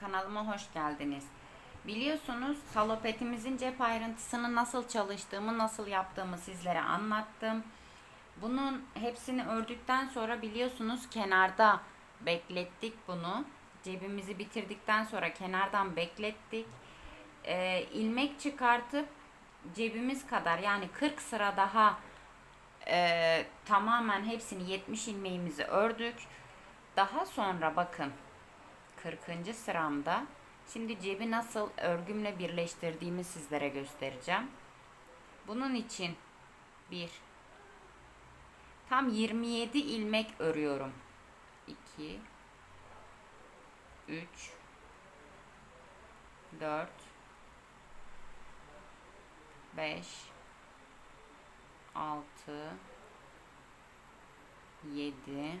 Kanalıma hoş geldiniz. Biliyorsunuz salopetimizin cep ayrıntısını nasıl çalıştığımı, nasıl yaptığımı sizlere anlattım. Bunun hepsini ördükten sonra biliyorsunuz kenarda beklettik bunu. Cebimizi bitirdikten sonra kenardan beklettik. Ee, ilmek çıkartıp cebimiz kadar yani 40 sıra daha e, tamamen hepsini 70 ilmeğimizi ördük. Daha sonra bakın 40. sıramda şimdi cebi nasıl örgümle birleştirdiğimi sizlere göstereceğim. Bunun için bir tam 27 ilmek örüyorum. 2 3 4 5 6 7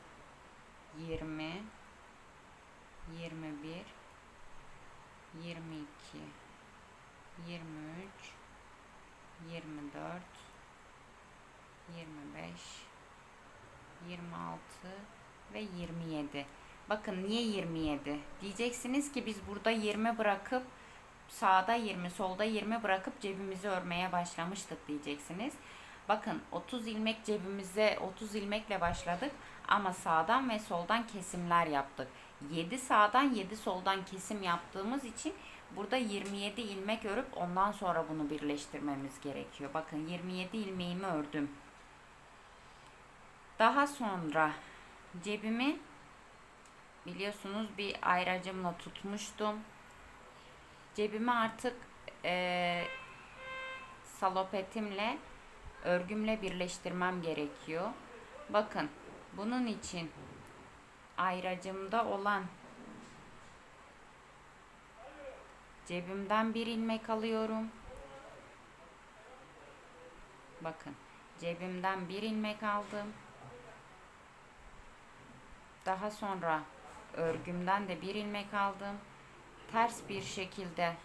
20 21 22 23 24 25 26 ve 27 bakın niye 27 diyeceksiniz ki biz burada 20 bırakıp sağda 20 solda 20 bırakıp cebimizi örmeye başlamıştık diyeceksiniz bakın 30 ilmek cebimize 30 ilmekle başladık ama sağdan ve soldan kesimler yaptık. 7 sağdan 7 soldan kesim yaptığımız için burada 27 ilmek örüp ondan sonra bunu birleştirmemiz gerekiyor. Bakın 27 ilmeğimi ördüm. Daha sonra cebimi biliyorsunuz bir ayracımla tutmuştum. Cebimi artık eee, salopetimle örgümle birleştirmem gerekiyor. Bakın bunun için ayracımda olan cebimden bir ilmek alıyorum. Bakın cebimden bir ilmek aldım. Daha sonra örgümden de bir ilmek aldım. Ters bir şekilde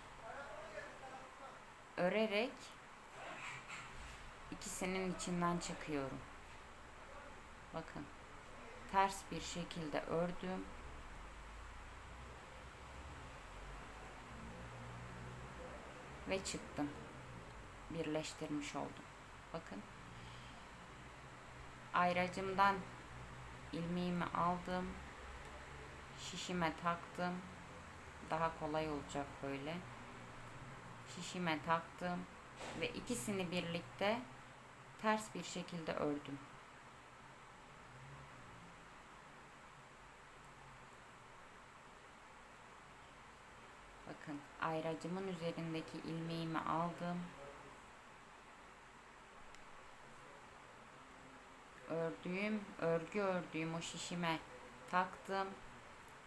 örerek ikisinin içinden çıkıyorum. Bakın. Ters bir şekilde ördüm. Ve çıktım. Birleştirmiş oldum. Bakın. Ayracımdan ilmeğimi aldım. Şişime taktım. Daha kolay olacak böyle. Şişime taktım ve ikisini birlikte ters bir şekilde ördüm. Bakın ayracımın üzerindeki ilmeğimi aldım. ördüğüm, örgü ördüğüm o şişime taktım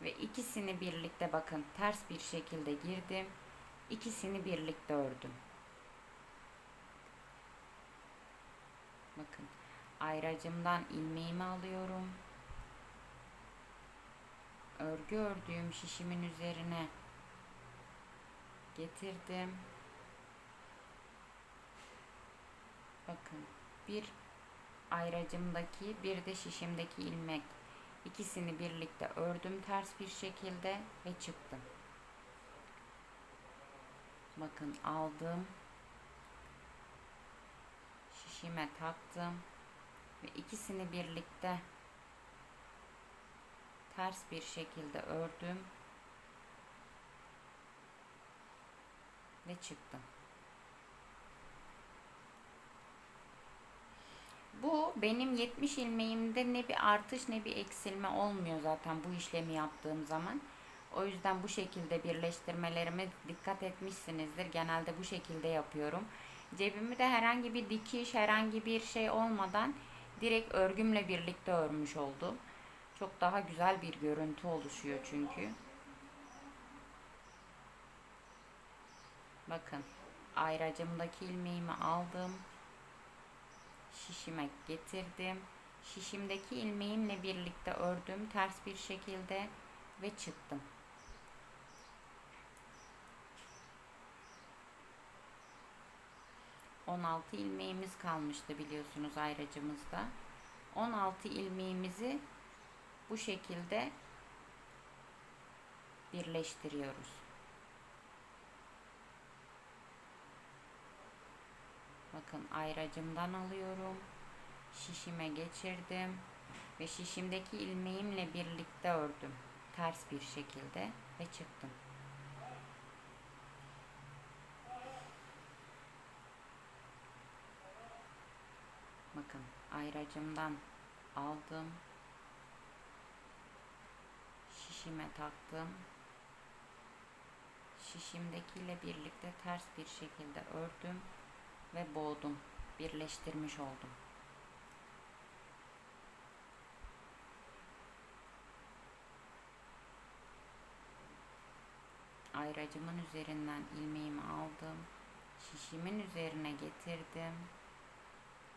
ve ikisini birlikte bakın ters bir şekilde girdim. İkisini birlikte ördüm. Bakın ayracımdan ilmeğimi alıyorum. Örgü ördüğüm şişimin üzerine getirdim. Bakın bir ayracımdaki bir de şişimdeki ilmek ikisini birlikte ördüm ters bir şekilde ve çıktım. Bakın aldım. Şişime taktım ve ikisini birlikte ters bir şekilde ördüm ve çıktım. Bu benim 70 ilmeğimde ne bir artış ne bir eksilme olmuyor zaten bu işlemi yaptığım zaman. O yüzden bu şekilde birleştirmelerime dikkat etmişsinizdir. Genelde bu şekilde yapıyorum. Cebimi de herhangi bir dikiş, herhangi bir şey olmadan direkt örgümle birlikte örmüş oldum. Çok daha güzel bir görüntü oluşuyor çünkü. Bakın ayracımdaki ilmeğimi aldım. Şişime getirdim. Şişimdeki ilmeğimle birlikte ördüm ters bir şekilde ve çıktım. On altı ilmeğimiz kalmıştı biliyorsunuz ayracımızda. 16 ilmeğimizi bu şekilde birleştiriyoruz. Bakın ayracımdan alıyorum. Şişime geçirdim ve şişimdeki ilmeğimle birlikte ördüm. Ters bir şekilde ve çıktım. Bakın ayracımdan aldım. Şişime taktım. Şişimdekiyle birlikte ters bir şekilde ördüm ve boğdum. Birleştirmiş oldum. Ayracımın üzerinden ilmeğimi aldım. Şişimin üzerine getirdim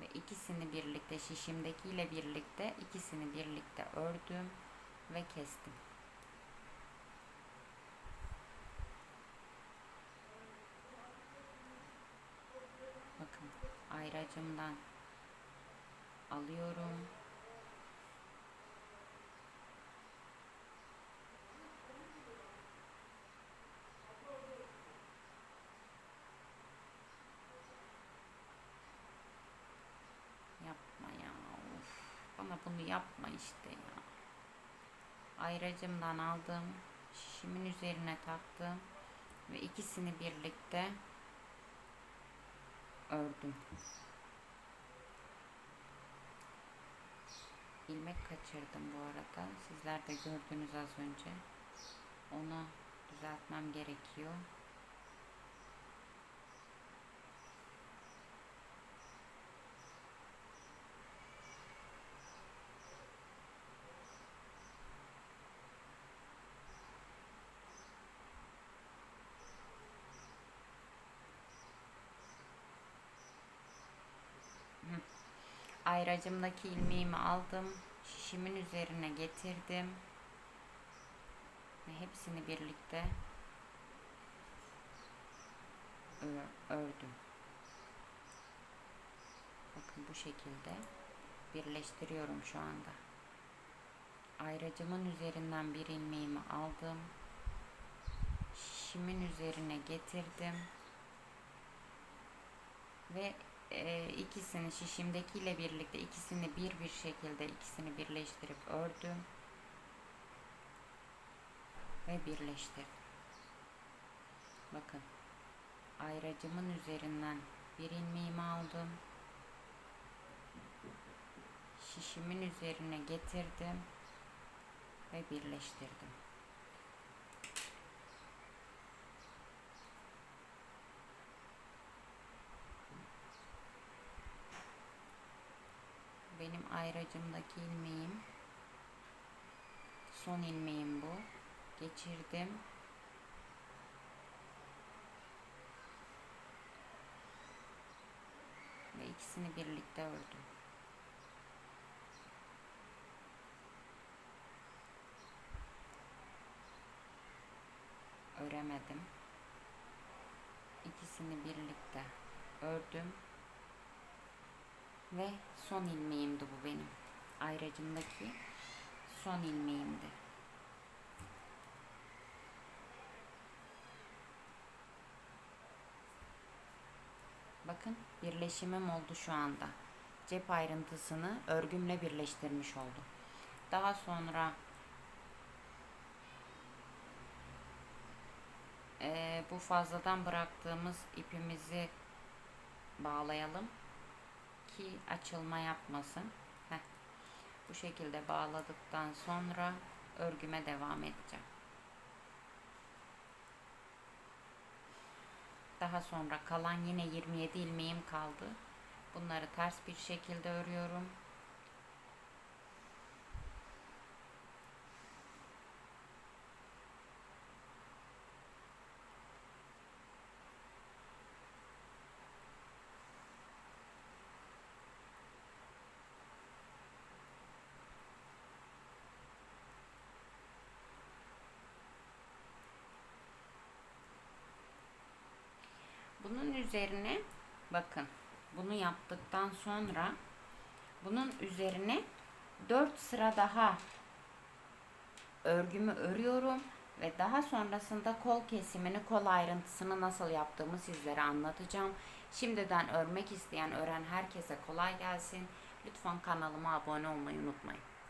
ve ikisini birlikte şişimdekiyle birlikte ikisini birlikte ördüm ve kestim. Bakın ayracımdan alıyorum. Yapma ya. Of. Bana bunu yapma işte ya. Ayracımdan aldım. Şişimin üzerine taktım. Ve ikisini birlikte ördüm. ilmek kaçırdım bu arada. Sizler de gördünüz az önce. Onu düzeltmem gerekiyor. Ayracımdaki ilmeğimi aldım. Şişimin üzerine getirdim. Ve hepsini birlikte ördüm. Bakın bu şekilde birleştiriyorum şu anda. Ayracımın üzerinden bir ilmeğimi aldım. Şişimin üzerine getirdim. Ve e, ikisini şişimdekiyle birlikte ikisini bir bir şekilde ikisini birleştirip ördüm ve birleştirdim. Bakın ayracımın üzerinden bir ilmeğimi aldım. Şişimin üzerine getirdim ve birleştirdim. Benim ayracımdaki ilmeğim. Son ilmeğim bu. Geçirdim. Ve ikisini birlikte ördüm. Öremedim. İkisini birlikte ördüm. Ve son ilmeğimdi bu benim. Ayracımdaki son ilmeğimdi. Bakın birleşimim oldu şu anda. Cep ayrıntısını örgümle birleştirmiş oldum. Daha sonra e, bu fazladan bıraktığımız ipimizi bağlayalım ki açılma yapmasın. Heh. Bu şekilde bağladıktan sonra örgüme devam edeceğim. Daha sonra kalan yine 27 ilmeğim kaldı. Bunları ters bir şekilde örüyorum. Üzerine bakın bunu yaptıktan sonra bunun üzerine 4 sıra daha örgümü örüyorum ve daha sonrasında kol kesimini, kol ayrıntısını nasıl yaptığımı sizlere anlatacağım. Şimdiden örmek isteyen, öğren herkese kolay gelsin. Lütfen kanalıma abone olmayı unutmayın.